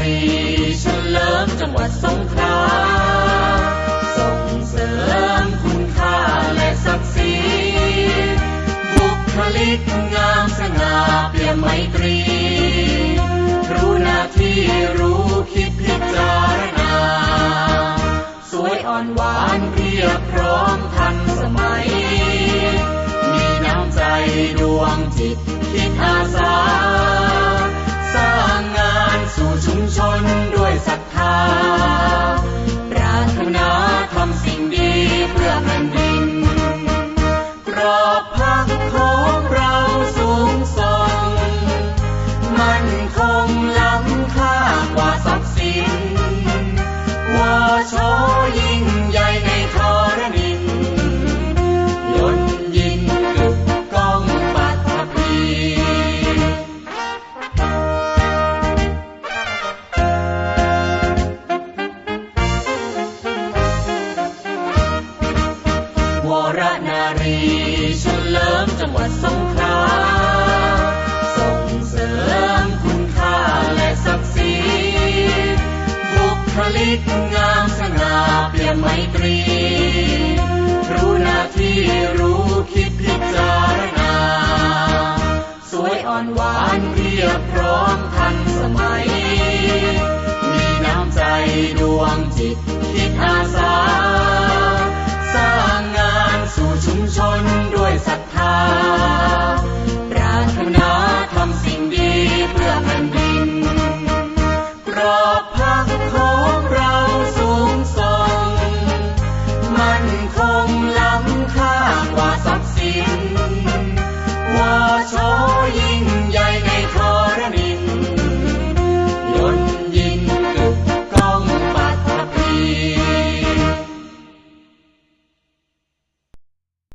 รีฉเฉลิมจังหวัดสงขลาส่งเสริมคุณค่าและศักดิ์ศรีบุคลิกงามสง่าเปี่ยมไมตรี รู้หน้าที่รู้คิดพิจารณา สวยอ่อนหวานเรียบพร้อมทันสมัย มีน้ำใจดวงจิตคิดอาสา รนารีเฉลิมจังหวัดสงขลาส่งเสริมคุณค่าและศักดิ์ศรีบุคลิกงามสง่าเปี่ยมไมตรี รู้หน้าที่รู้คิดพิจารณา สวยอ่อนหวานเพียบพร้อมทันสมัย มีน้ำใจดวงจิตคิดอาสา